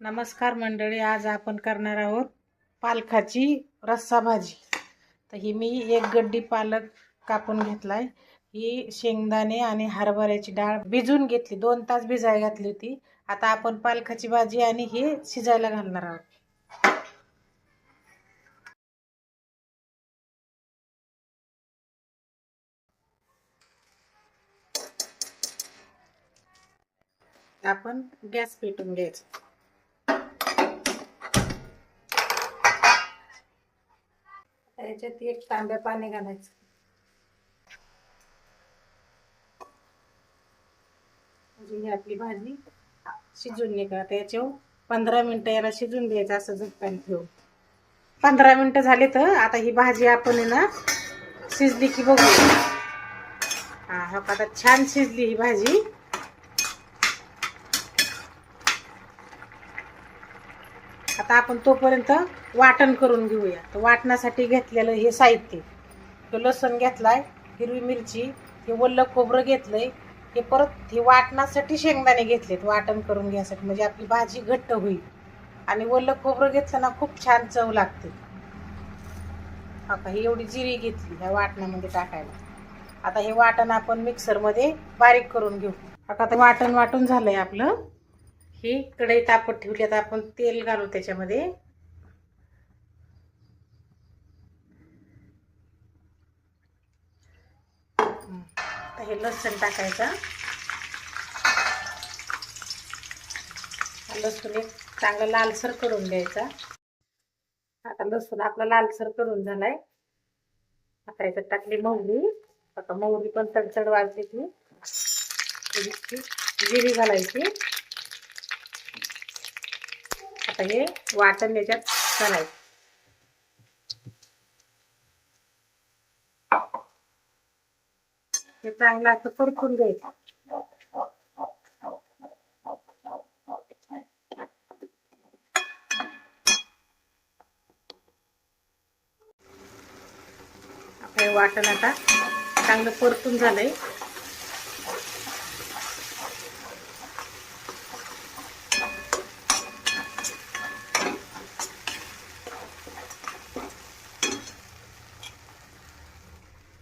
नमस्कार मंडळी आज आपण करणार आहोत पालकाची रस्सा भाजी तर ही मी एक गड्डी पालक कापून घेतलाय. ही शेंगदाणे आणि हरभऱ्याची डाळ भिजून घेतली. दोन तास भिजायला घातली होती. आता आपण पालकाची भाजी आणि हे शिजायला घालणार आहोत. आपण गॅस पेटून घ्यायचं. याच्यात एक तांब्या पाणी घालायचं. म्हणजे ही आपली भाजी शिजून निघा त्याच्यावर पंधरा मिनटं याला शिजून द्यायचं असं झटकान ठेवू पंधरा मिनटं झाले तर आता ही भाजी आपण आहे ना शिजली की बघू. हा आता छान शिजली ही भाजी. आता आपण तोपर्यंत वाटण करून घेऊया. तर वाटण्यासाठी घेतलेलं हे साहित्य. तो लसूण घेतलाय हिरवी मिरची हे वल्ल खोबरं घेतलंय हे परत हे वाटण्यासाठी शेंगदाणे घेतलेत वाटण करून घ्यायसाठी. म्हणजे आपली भाजी घट्ट होईल. आणि वल्ल खोबरं घेतलं ना खूप छान चव लागते. हा का ही एवढी जिरी घेतली ह्या वाटणामध्ये टाकायला. आता हे वाटण आपण मिक्सरमध्ये बारीक करून घेऊ. आता वाटण वाटून झालंय आपलं. ही कढई तापत ठेवली. आता आपण तेल घालू त्याच्यामध्ये. हे लसूण टाकायचा. लसूण एक चांगला लालसर करून द्यायचा आता लसूण आपला लालसर करून झालाय. आता याच्यात टाकली मोहरी आता मोहरी पण चडचड वाजली की जिरी घालायची. आता हे वाटण याच्यात करायचं. हे चांगलं असं परतून घ्यायचं. हे वाटण आता चांगलं परतून झालंय.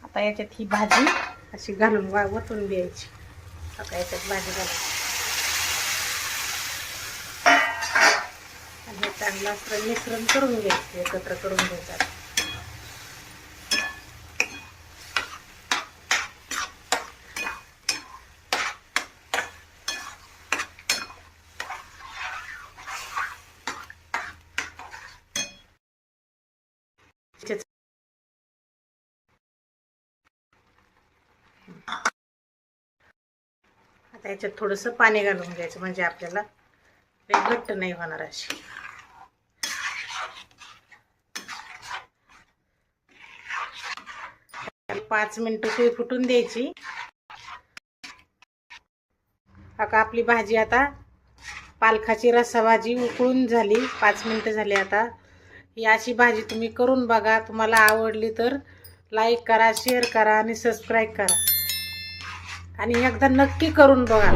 आता याच्यात ही भाजी अशी घालून वा वतून द्यायची आता याच्यात भाजी घालायची. आणि हे चांगलं असं मिश्रण करून घ्यायचं एकत्र करून घ्यायचं त्याच्यात आता याच्यात थोडंसं पाणी घालून घ्यायचं म्हणजे आपल्याला घट्ट नाही होणार अशी. पाच मिनटं ती फुटून द्यायची. आता आपली भाजी आता पालखाची रस्सा भाजी उकळून झाली पाच मिनिटं झाली आता. ही अशी भाजी तुम्ही करून बघा तुम्हाला आवडली तर लाईक करा शेअर करा आणि सबस्क्राईब करा. आणि एकदा नक्की करून बघा.